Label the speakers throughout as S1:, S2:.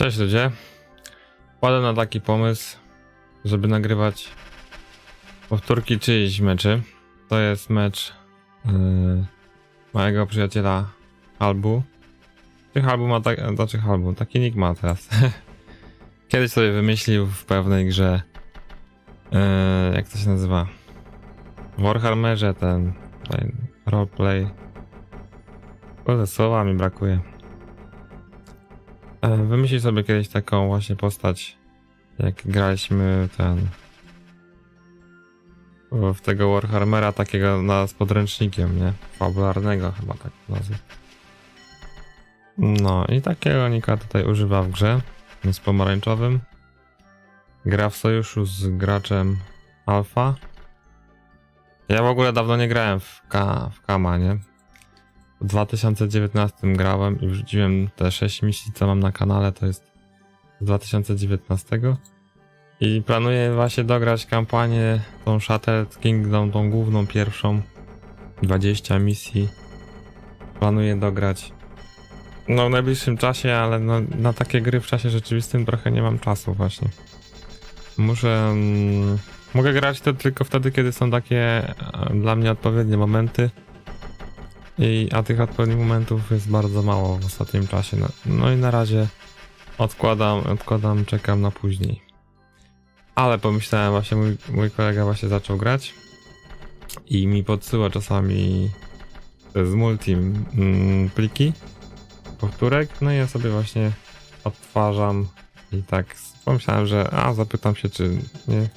S1: Cześć ludzie. Wpadłem na taki pomysł, żeby nagrywać powtórki czyichś meczy. To jest mecz yy, mojego przyjaciela Halbu. Czy Halbu ma tak, znaczy Halbu, taki nick ma teraz. Kiedyś sobie wymyślił w pewnej grze, yy, jak to się nazywa? W Warhammerze ten, ten roleplay. Kurde, słowa mi brakuje. E, Wymyślił sobie kiedyś taką właśnie postać, jak graliśmy ten w tego Warhammera takiego na, z podręcznikiem, nie? Fabularnego chyba tak nazywa. No i takiego Nika tutaj używa w grze. Jest pomarańczowym. Gra w sojuszu z graczem Alpha. Ja w ogóle dawno nie grałem w, K, w Kama, nie? W 2019 grałem i wrzuciłem te 6 misji, co mam na kanale, to jest z 2019. I planuję właśnie dograć kampanię, tą Shattered Kingdom, tą główną pierwszą. 20 misji. Planuję dograć. No w najbliższym czasie, ale no, na takie gry w czasie rzeczywistym trochę nie mam czasu właśnie. Muszę... Mm, mogę grać to tylko wtedy, kiedy są takie e, dla mnie odpowiednie momenty. I, a tych odpowiednich momentów jest bardzo mało w ostatnim czasie. No, no i na razie odkładam, odkładam, czekam na później. Ale pomyślałem właśnie, mój, mój kolega właśnie zaczął grać i mi podsyła czasami z multim mm, pliki powtórek, no i ja sobie właśnie odtwarzam i tak pomyślałem, że a zapytam się, czy nie,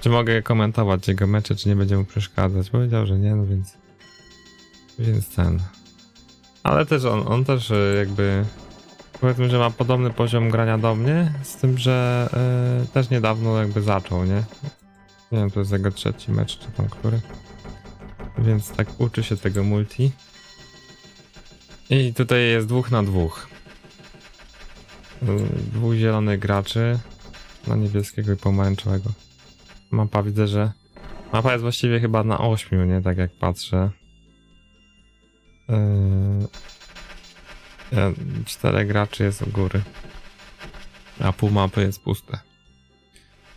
S1: czy mogę komentować jego mecze, czy nie będzie mu przeszkadzać. Powiedział, że nie, no więc więc ten. Ale też on, on też e, jakby powiedzmy, że ma podobny poziom grania do mnie, z tym, że e, też niedawno jakby zaczął, nie? Nie wiem, to jest jego trzeci mecz, czy tam który. Więc tak uczy się tego multi. I tutaj jest dwóch na dwóch. E, Dwóch zielonych graczy na niebieskiego i pomarańczowego. Mapa widzę, że mapa jest właściwie chyba na ośmiu, nie? Tak jak patrzę. Yy, czterech graczy jest u góry. A pół mapy jest puste.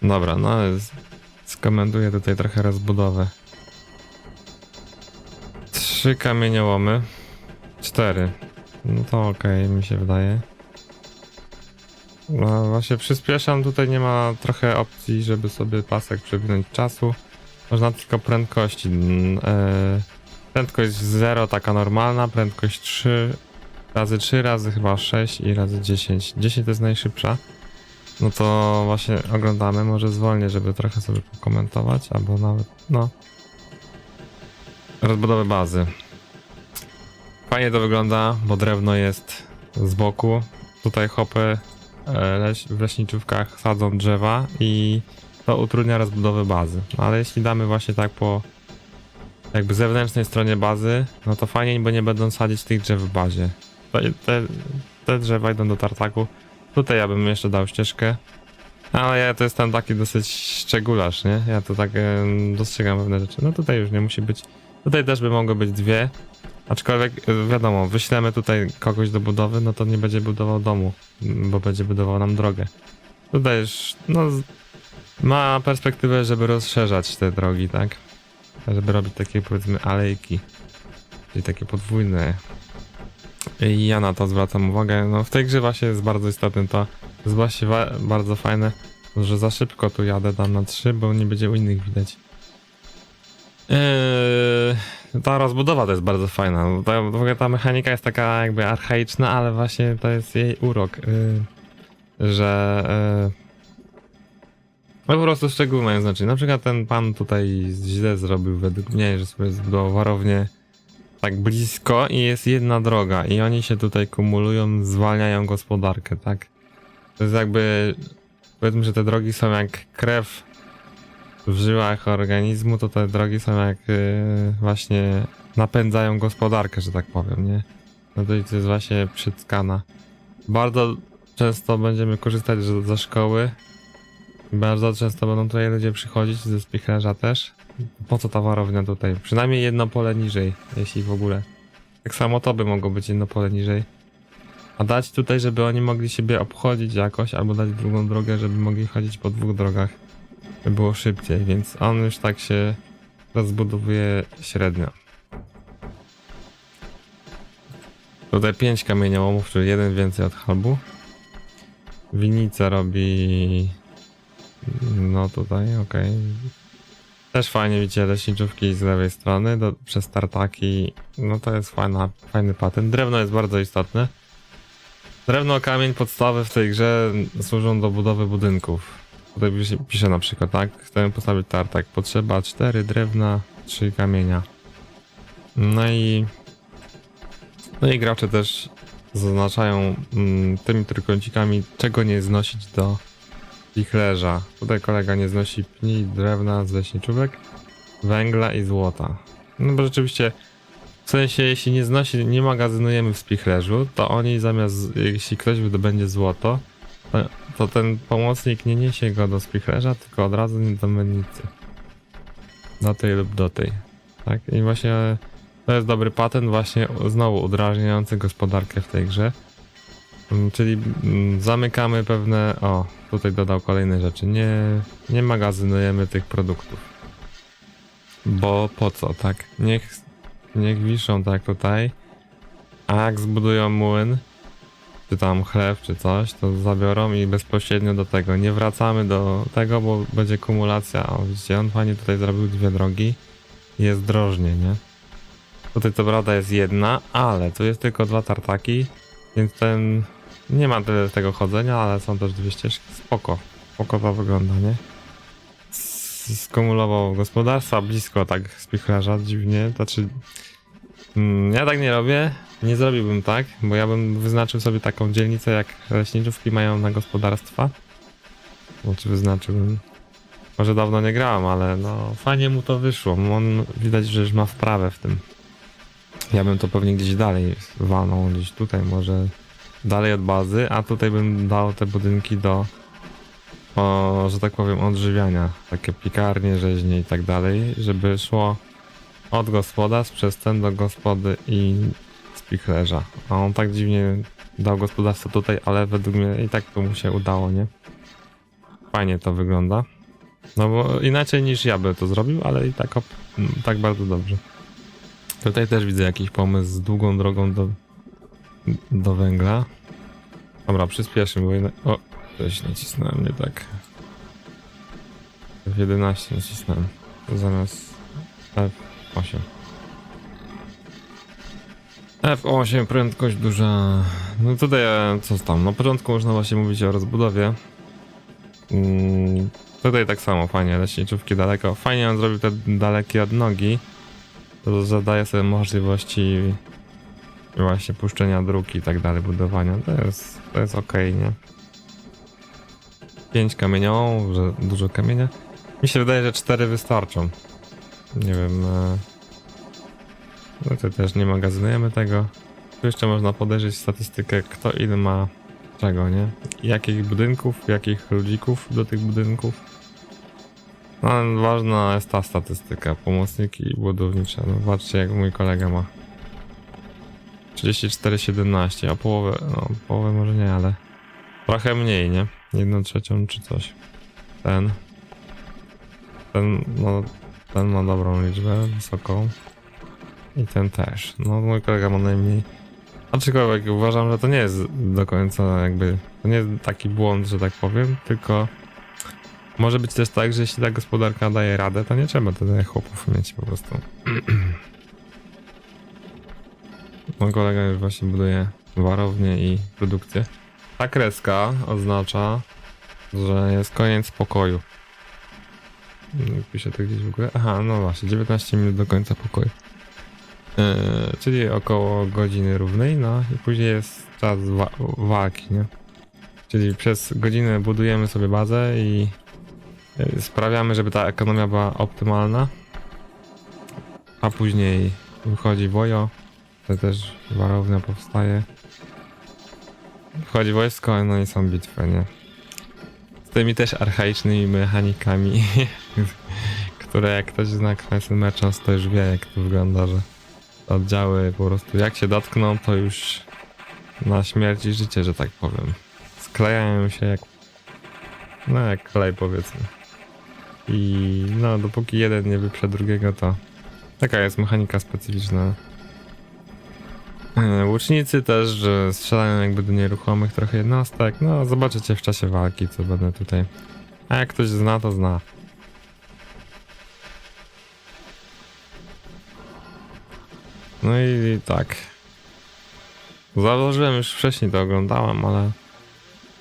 S1: Dobra, no jest, skomentuję tutaj trochę rozbudowę. Trzy kamieniołomy. Cztery. No to okej, mi się wydaje. No właśnie przyspieszam, tutaj nie ma trochę opcji, żeby sobie pasek przewinąć czasu. Można tylko prędkości. e, Prędkość 0 taka normalna, prędkość 3 razy 3 razy chyba 6 i razy 10. 10 to jest najszybsza. No to właśnie oglądamy, może zwolnię, żeby trochę sobie pokomentować, albo nawet, no. Rozbudowę bazy. Fajnie to wygląda, bo drewno jest z boku. Tutaj hopy e, leś, w leśniczówkach sadzą drzewa i to utrudnia rozbudowę bazy. No, ale jeśli damy właśnie tak po jakby zewnętrznej stronie bazy, no to fajnie, bo nie będą sadzić tych drzew w bazie. Te, te, drzewa idą do tartaku. Tutaj ja bym jeszcze dał ścieżkę. Ale ja to jestem taki dosyć szczególarz, nie? Ja to tak dostrzegam pewne rzeczy. No tutaj już nie musi być. Tutaj też by mogły być dwie. Aczkolwiek e, wiadomo, wyślemy tutaj kogoś do budowy, no to nie będzie budował domu, bo będzie budował nam drogę. Tutaj już, no, ma perspektywę, żeby rozszerzać te drogi, tak? Żeby robić takie powiedzmy alejki, czyli takie podwójne. I ja na to zwracam uwagę. No w tej grze właśnie jest bardzo istotne to, jest właśnie bardzo fajne, że za szybko tu jadę tam na 3, bo nie będzie u innych widać. Eee, ta rozbudowa to jest bardzo fajna. No, Ta, w ogóle ta mechanika jest taka jakby archaiczna, ale właśnie to jest jej urok, yy, że yy, no po prostu szczegóły mają znaczenie. Na przykład ten pan tutaj źle zrobił według mnie, że sobie zbudował warownię tak blisko i jest jedna droga i oni się tutaj kumulują, zwalniają gospodarkę, tak? To jest jakby, powiedzmy, że te drogi są jak krew w żyłach organizmu, to te drogi są jak yy, właśnie napędzają gospodarkę, że tak powiem, nie? No to jest właśnie przytkana. Bardzo często będziemy korzystać ze szkoły, bardzo często będą tutaj ludzie przychodzić ze spichlerza też. Po co ta warownia tutaj? Przynajmniej jedno pole niżej, jeśli w ogóle. Tak samo to by mogło być jedno pole niżej. A dać tutaj, żeby oni mogli siebie obchodzić jakoś, albo dać drugą drogę, żeby mogli chodzić po dwóch drogach. By było szybciej, więc on już tak się rozbudowuje średnio. Tutaj 5 kamieniołomów, czyli jeden więcej od halbu. Winica robi... No tutaj, okej. Też fajnie widzicie leśniczówki z lewej strony, do, przez tartaki. No to jest fajna, fajny patent. Drewno jest bardzo istotne. Drewno, kamień, podstawy w tej grze służą do budowy budynków. Tutaj pisze na przykład, tak? Chcemy postawić tartak. Potrzeba 4 drewna, 3 kamienia. No i... No i gracze też zaznaczają mm, tymi trójkącikami, czego nie znosić do spichlerza. Tutaj kolega nie znosi pni, drewna z leśniczówek, węgla i złota. No bo rzeczywiście, w sensie jeśli nie znosi, nie magazynujemy w spichlerzu, to oni zamiast, jeśli ktoś wydobędzie złoto, to, to ten pomocnik nie niesie go do spichlerza, tylko od razu do mennicy. Do tej lub do tej. Tak? I właśnie to jest dobry patent, właśnie znowu udrażniający gospodarkę w tej grze. Mm, Czyli mm, zamykamy pewne. O, tutaj dodał kolejne rzeczy. Nie, nie magazynujemy tych produktów. Bo po co, tak? Niech, niech wiszą tak tutaj. A jak zbudują młyn, czy tam chleb, czy coś, to zabiorą i bezpośrednio do tego. Nie wracamy do tego, bo będzie kumulacja. O, widzicie, on fajnie tutaj zrobił dwie drogi. Jest drożnie, nie? Tutaj co prawda jest jedna, ale tu jest tylko dwa tartaki, więc ten nie ma tyle tego chodzenia, ale są też dwie ścieżki. Spoko. Spoko to wygląda, nie? Skumulował gospodarstwa blisko tak spichlerza, dziwnie. Znaczy, mm, ja tak nie robię. Nie zrobiłbym tak, bo ja bym wyznaczył sobie taką dzielnicę, jak leśniczówki mają na gospodarstwa. Znaczy wyznaczyłbym. Może dawno nie grałem, ale no fajnie mu to wyszło. On widać, że już ma wprawę w tym. Ja bym to pewnie gdzieś dalej walnął, gdzieś tutaj może dalej od bazy, a tutaj bym dał te budynki do, o, że tak powiem, odżywiania. Takie piekarnie, rzeźnie i tak dalej, żeby szło od gospodarstw przez ten do gospody i spichlerza. A on tak dziwnie dał gospodarstwo tutaj, ale według mnie i tak to mu się udało, nie? Fajnie to wygląda. No bo inaczej niż ja bym to zrobił, ale i tak, tak bardzo dobrze. Tutaj też widzę jakiś pomysł z długą drogą do, do węgla. Dobra, przyspieszymy, bo jednak... O, coś nacisnąłem nie tak. F11 nacisnąłem. Zamiast F8. F8, prędkość duża. No tutaj e, co tam? Na początku można właśnie mówić o rozbudowie. Mm, tutaj tak samo, fajnie, leśniczówki daleko. Fajnie on zrobił te dalekie odnogi. To zadaje sobie możliwości właśnie puszczenia dróg i tak dalej, budowania. To jest, to jest okej, nie? 5 kamieniołów, że dużo kamienia. Mi się wydaje, że 4 wystarczą. Nie wiem. E... No to też nie magazynujemy tego. Tu jeszcze można podejrzeć statystykę, kto ile ma czego, nie? Jakich budynków, jakich ludzików do tych budynków. No, ważna jest ta statystyka, pomocniki budownicze. No, patrzcie jak mój kolega ma. 34,17, a połowę, no połowę może nie, ale trochę mniej, nie? Jedną trzecią czy coś. Ten. Ten, no, ten ma dobrą liczbę, wysoką. I ten też. No, mój kolega ma najmniej. Aczkolwiek uważam, że to nie jest do końca jakby, to nie jest taki błąd, że tak powiem, tylko może być też tak, że jeśli ta gospodarka daje radę, to nie trzeba tyle chłopów mieć po prostu. Mój kolega już właśnie buduje warownię i produkcję. Ta kreska oznacza, że jest koniec pokoju. Nie Piszę to gdzieś w ogóle. Aha, no właśnie, 19 minut do końca pokoju. Yy, czyli około godziny równej, no i później jest czas wa walki, nie? Czyli przez godzinę budujemy sobie bazę i yy, sprawiamy, żeby ta ekonomia była optymalna. A później wychodzi wojo, to też warownia powstaje. Wchodzi wojsko, no i są bitwy, nie? Z tymi też archaicznymi mechanikami, które jak ktoś zna Quest Merchants, to już wie jak to wygląda, że oddziały po prostu jak się dotkną, to już na śmierć i życie, że tak powiem. Sklejają się jak. No, jak klej, powiedzmy. I no, dopóki jeden nie wyprze drugiego, to taka jest mechanika specyficzna. Łucznicy też, że strzelają jakby do nieruchomych trochę jednostek. No, zobaczycie w czasie walki, co będę tutaj. A jak ktoś zna, to zna. No i tak. Założyłem już wcześniej to oglądałem, ale.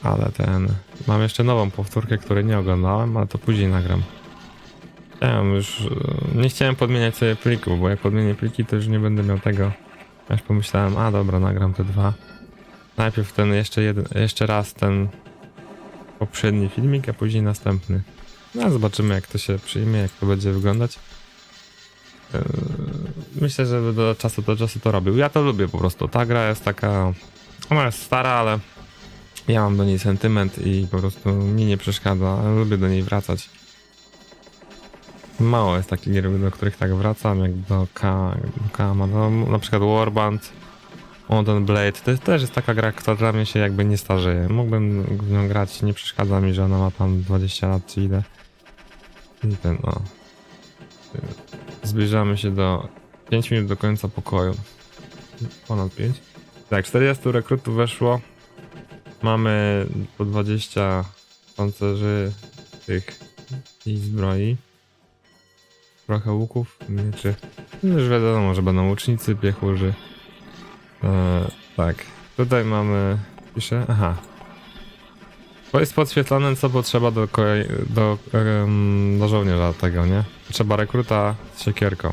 S1: Ale ten. Mam jeszcze nową powtórkę, której nie oglądałem, ale to później nagram. Chciałem już. e, Nie chciałem podmieniać sobie plików, bo jak podmienię pliki, to już nie będę miał tego. Aż pomyślałem, a dobra, nagram te dwa. Najpierw ten jeszcze jeden, jeszcze raz ten poprzedni filmik, a później następny. No zobaczymy jak to się przyjmie, jak to będzie wyglądać. Eee, Myślę, że do czasu do czasu to robił. Ja to lubię po prostu. Ta gra jest taka. Ona jest stara, ale ja mam do niej sentyment i po prostu mi nie przeszkadza. Lubię do niej wracać. Mało jest takich gier, do których tak wracam, jak do Kama. No, na przykład Warband, Modern Blade. To też jest taka gra, która dla mnie się jakby nie starzeje. Mógłbym w nią grać, nie przeszkadza mi, że ona ma tam 20 lat czy ile. I ten. Zbliżamy się do 5 minut do końca pokoju. Ponad 5. Tak, 40 rekrutów weszło. Mamy po 20 pancerzy tych i zbroi. Trochę łuków, mieczy. No Już wiadomo, że będą łucznicy, piechurzy. E, tak, tutaj mamy... Pisze? Aha. To jest podświetlone, co potrzeba do, do, do żołnierza tego, nie? Trzeba rekruta z siekierką.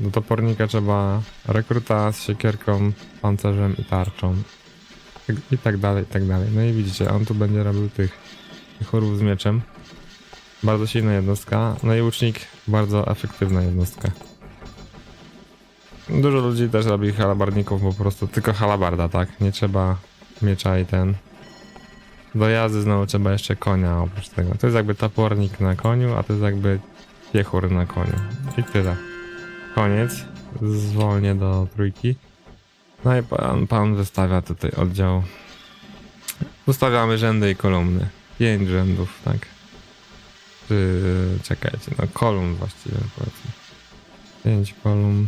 S1: Do topornika trzeba rekruta z siekierką, pancerzem i tarczą. I tak dalej, i tak dalej. No i widzicie, on tu będzie robił tych, chorów z mieczem. Bardzo silna jednostka. No i łucznik, bardzo efektywna jednostka. Dużo ludzi też robi halabardników, bo po prostu tylko halabarda, tak? Nie trzeba miecza i ten. Do jazdy znowu trzeba jeszcze konia oprócz tego. To jest jakby topornik na koniu, a to jest jakby piechur na koniu. I tyle. Koniec. Zwolnię do trójki. No i pan, pan wystawia tutaj oddział. Ustawiamy rzędy i kolumny. Pięć rzędów, tak. Czy, czekajcie, no kolumn właściwie powiedzmy. Pięć kolumn.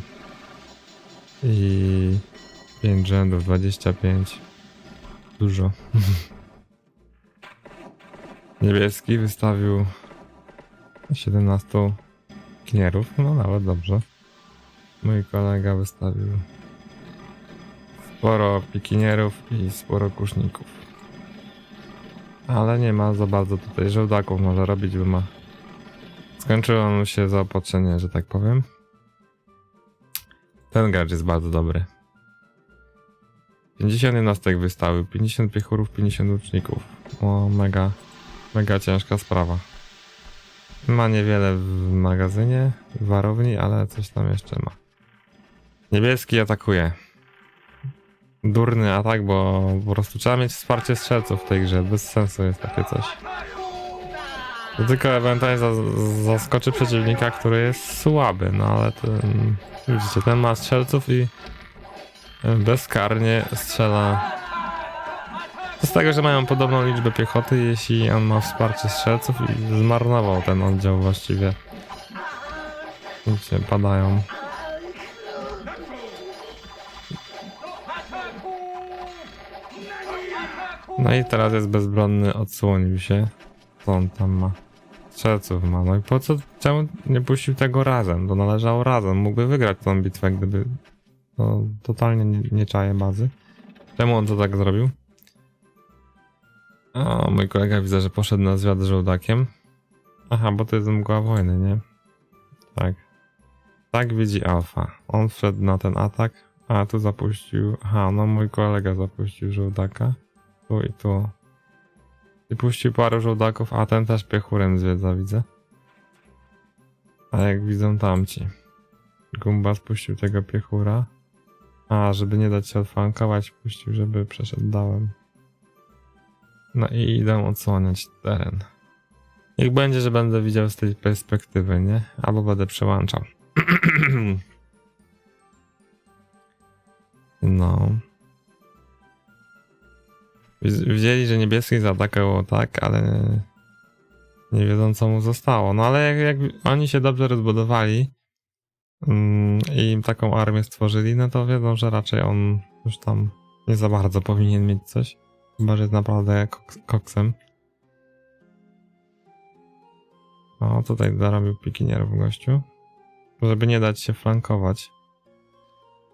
S1: I pięć rzędów, 25. Dużo. Niebieski wystawił 17 knierów, no nawet dobrze. Mój kolega wystawił sporo pikinierów i sporo kuszników. Ale nie ma za bardzo tutaj żołdaków może robić, bo ma... Skończyło mu się zaopatrzenie, że tak powiem. Ten gracz jest bardzo dobry. 50 jednostek wystawił, 50 piechurów, 50 łuczników. O, mega, mega ciężka sprawa. Ma niewiele w magazynie, w warowni, ale coś tam jeszcze ma. Niebieski atakuje. Durny atak, bo po prostu trzeba mieć wsparcie strzelców w tej grze. Bez sensu jest takie coś. To tylko ewentualnie zas- zaskoczy przeciwnika, który jest słaby, no ale ten, widzicie, ten ma strzelców i bezkarnie strzela. Z tego, że mają podobną liczbę piechoty, jeśli on ma wsparcie strzelców i zmarnował ten oddział właściwie. Widzicie, padają. No i teraz jest bezbronny, odsłonił się. Co on tam ma? Strzelców ma. No i po co, czemu nie puścił tego razem? To należało razem. Mógłby wygrać tą bitwę, gdyby... No, totalnie nie, nie czaje bazy. Czemu on to tak zrobił? O, mój kolega widzę, że poszedł na zwiat z żołdakiem. Aha, bo to jest mgła wojny, nie? Tak. Tak widzi Alfa. On wszedł na ten atak, a tu zapuścił... Aha, no mój kolega zapuścił żołdaka. Tu i tu. I puścił parę żołdaków, a ten też piechurem zwiedza, widzę. A jak widzą tamci. Gumba spuścił tego piechura. A, żeby nie dać się odflankować, puścił, żeby przeszedł dałem. No i idę odsłaniać teren. Niech będzie, że będę widział z tej perspektywy, nie? Albo będę przełączał. no. Widzieli, że niebieski zaatakował tak, ale nie wiedzą co mu zostało. No ale jak, jak oni się dobrze rozbudowali mm, i im taką armię stworzyli, no to wiedzą, że raczej on już tam nie za bardzo powinien mieć coś. Chyba, że jest naprawdę koks, koksem. O, tutaj dorobił pikinierów gościu. Żeby nie dać się flankować.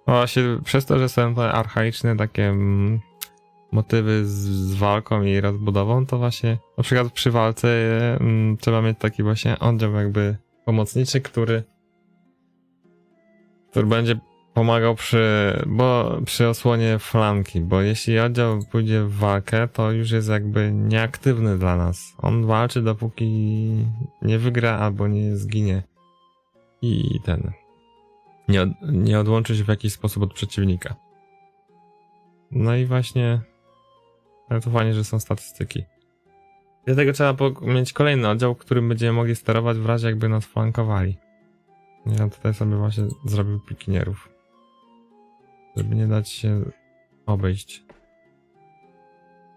S1: O, właśnie przez to, że są te archaiczne takie mm, motywy z, z walką i rozbudową, to właśnie na przykład przy walce mm, trzeba mieć taki właśnie oddział jakby pomocniczy, który który będzie pomagał przy, bo, przy osłonie flanki, bo jeśli oddział pójdzie w walkę, to już jest jakby nieaktywny dla nas. On walczy dopóki nie wygra albo nie zginie. I ten. Nie, od, nie odłączy się w jakiś sposób od przeciwnika. No i właśnie. Ale to fajnie, że są statystyki. Dlatego trzeba mieć kolejny oddział, którym będziemy mogli sterować w razie jakby nas flankowali. Ja tutaj sobie właśnie zrobił pikinierów. Żeby nie dać się obejść.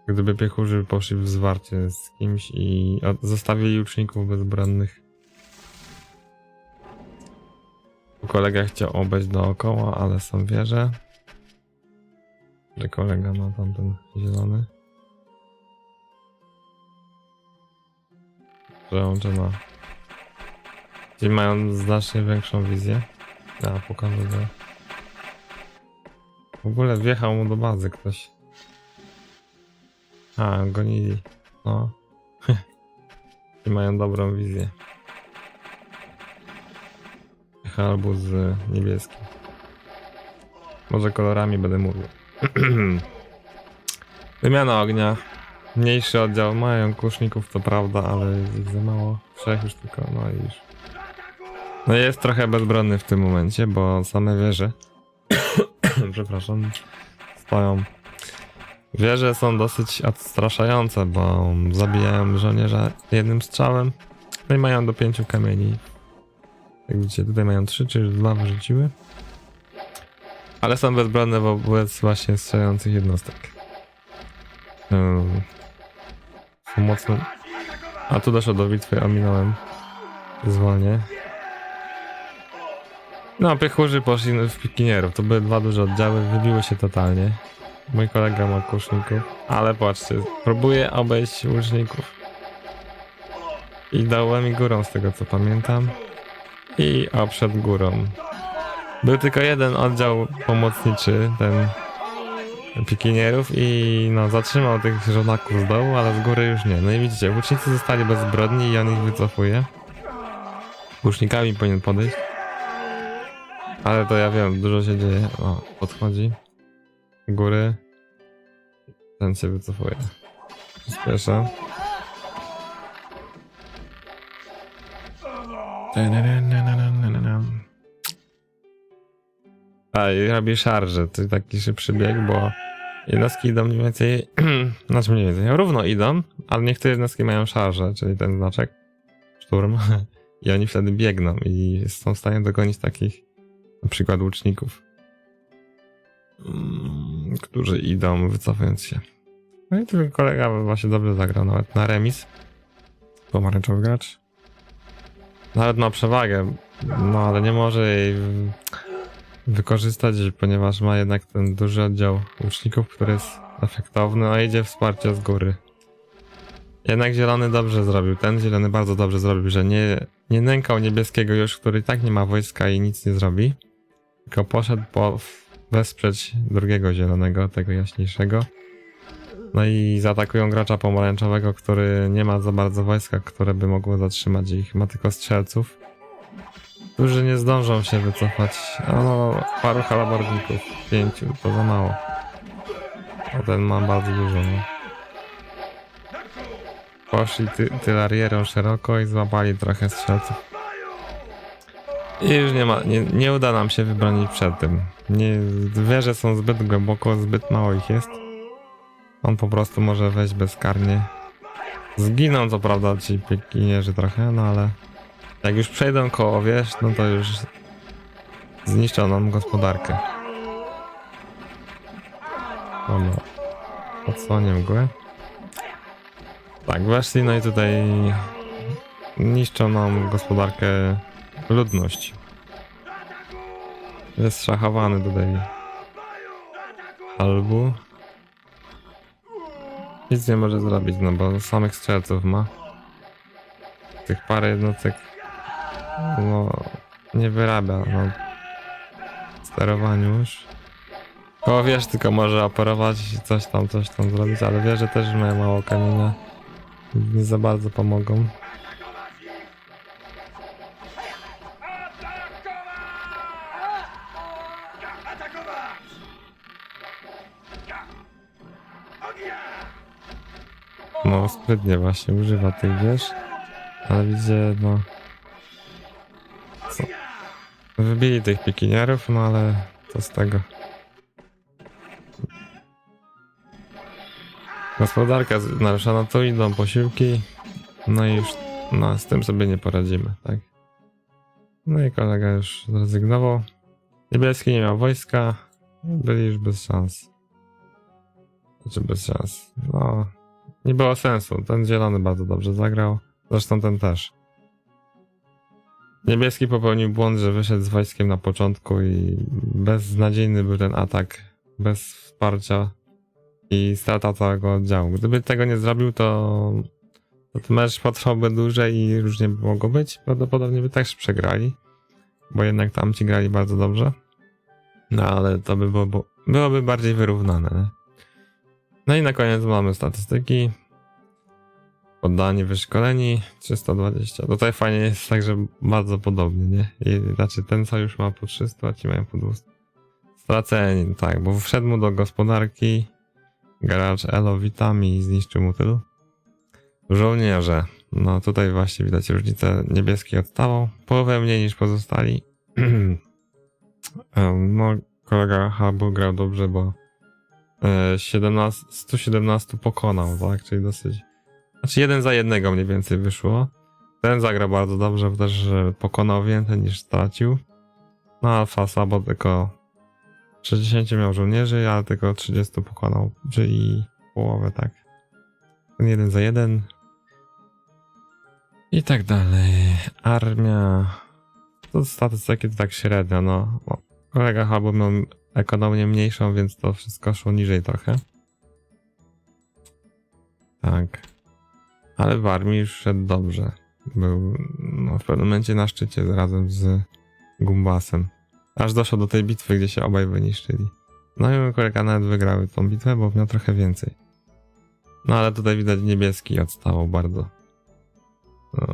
S1: Gdyby piechurzy poszli w zwarcie z kimś i zostawili uczniów bezbronnych. Kolega chciał obejść dookoła, ale są wieże. Że kolega ma tamten zielony. Przełączę na... Ci mają znacznie większą wizję. Ja pokażę go. W ogóle wjechał mu do bazy ktoś. A, gonili. No. Ci mają dobrą wizję. Albo z niebieskim. Może kolorami będę mówił. Wymiana ognia. Mniejszy oddział. Mają kuszników, to prawda, ale jest ich za mało. Trzech już tylko, no i już. No jest trochę bezbronny w tym momencie, bo same wieże. Przepraszam. Stoją. Wieże są dosyć odstraszające, bo zabijają żołnierza jednym strzałem. No i mają do pięciu kamieni. Jak widzicie, tutaj mają trzy, czy już dwa wyrzuciły. Ale są bezbronne wobec właśnie strzelających jednostek. Są. A tu doszło do bitwy, ominąłem. Zwolnie. No, piechurzy poszli w pikinierów. To były dwa duże oddziały, wybiły się totalnie. Mój kolega ma kuszników. Ale patrzcie, próbuje obejść łuczników. I dołem i górą, z tego co pamiętam. I obszedł górą. Był tylko jeden oddział pomocniczy, ten pikinierów i no zatrzymał tych żonaków z dołu, ale z góry już nie. No i widzicie, łucznicy zostali bezbrodni i on ich wycofuje. Łucznikami powinien podejść. Ale to ja wiem, dużo się dzieje. O, podchodzi. Góry. Ten się wycofuje. Przyspieszę. A, i robi szarże, to taki szybszy bieg, bo jednostki idą mniej więcej, znaczy mniej więcej, równo idą, ale niektóre jednostki mają szarże, czyli ten znaczek, szturm, i oni wtedy biegną i są w stanie dogonić takich, na przykład łuczników, mm, którzy idą wycofując się. No i tylko kolega właśnie dobrze zagrał, nawet na remis, pomarańczowy gracz. Nawet ma przewagę, no ale nie może jej wykorzystać, ponieważ ma jednak ten duży oddział łuczników, który jest efektowny, a idzie wsparcie z góry. Jednak zielony dobrze zrobił, ten zielony bardzo dobrze zrobił, że nie, nie nękał niebieskiego już, który i tak nie ma wojska i nic nie zrobi, tylko poszedł po wesprzeć drugiego zielonego, tego jaśniejszego. No i zaatakują gracza pomarańczowego, który nie ma za bardzo wojska, które by mogło zatrzymać ich. Ma tylko strzelców, którzy nie zdążą się wycofać. A no, paru halabardników, pięciu, to za mało. A ten ma bardzo dużo, no. Poszli ty tylarierą szeroko i złapali trochę strzelców. I już nie ma, nie, nie uda nam się wybronić przed tym. Nie, wieże są zbyt głęboko, zbyt mało ich jest. On po prostu może wejść bezkarnie. Zginą co prawda ci piekinierzy trochę, no ale jak już przejdą koło wież, no to już zniszczą nam gospodarkę. Dobra. odsłonię mgłę. Tak, weszli, no i tutaj niszczą nam gospodarkę ludności. Jest szachowany tutaj Albu. Nic nie może zrobić, no bo samych strzelców ma. Tych parę jednostek no nie wyrabia no sterowaniu już. Koło wiesz, tylko może operować coś tam, coś tam zrobić, ale wieże też mają mało kamienia. Nie za bardzo pomogą. No sprytnie właśnie używa tych wież. Ale widzę, no... Wybili tych pikinierów, no ale co z tego? Gospodarka z- naruszona, to idą posiłki. No i już no, z tym sobie nie poradzimy, tak? No i kolega już zrezygnował. Niebieski nie miał wojska. Byli już bez szans. Znaczy bez szans. No, nie było sensu. Ten zielony bardzo dobrze zagrał. Zresztą ten też. Niebieski popełnił błąd, że wyszedł z wojskiem na początku i beznadziejny był ten atak. Bez wsparcia i strata całego oddziału. Gdyby tego nie zrobił, to, to ten mecz potrwałby dłużej i różnie by mogło być. Prawdopodobnie by też przegrali, bo jednak tamci grali bardzo dobrze. No ale to by było, byłoby bardziej wyrównane. No i na koniec mamy statystyki. Poddani, wyszkoleni 320. Tutaj fajnie jest tak, że bardzo podobnie, nie? I, znaczy ten sojusz ma po 300, a ci mają po 200. Straceni, tak, bo wszedł mu do gospodarki. Garacz Elo witami i zniszczył mu tylu. Żołnierze. No tutaj właśnie widać różnicę. Niebieski odstawał. Połowę mniej niż pozostali. No kolega Habu grał dobrze, bo e, 17, 117 pokonał, tak? Czyli dosyć... Znaczy jeden za jednego mniej więcej wyszło. Ten zagra bardzo dobrze, bo też że pokonał więcej niż stracił. No Alfa Sabo tylko 60 miał żołnierzy, ale tylko 30 pokonał, czyli połowę, tak. Ten jeden za jeden. I tak dalej. Armia. To statystyki to tak średnio, no. O, kolega Habu miał ekonomię mniejszą, więc to wszystko szło niżej trochę. Tak. Ale w armii szedł dobrze. Był no, w pewnym momencie na szczycie razem z Gumbasem. Aż doszło do tej bitwy, gdzie się obaj wyniszczyli. No i mój kolega nawet wygrały tą bitwę, bo miał trochę więcej. No ale tutaj widać niebieski odstawał bardzo. No,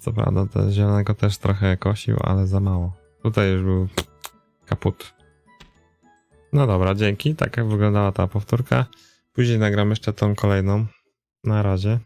S1: co prawda te zielonego też trochę kosił, ale za mało. Tutaj już był kaput. No dobra, dzięki. Tak jak wyglądała ta powtórka. Później nagram jeszcze tą kolejną. Na razie.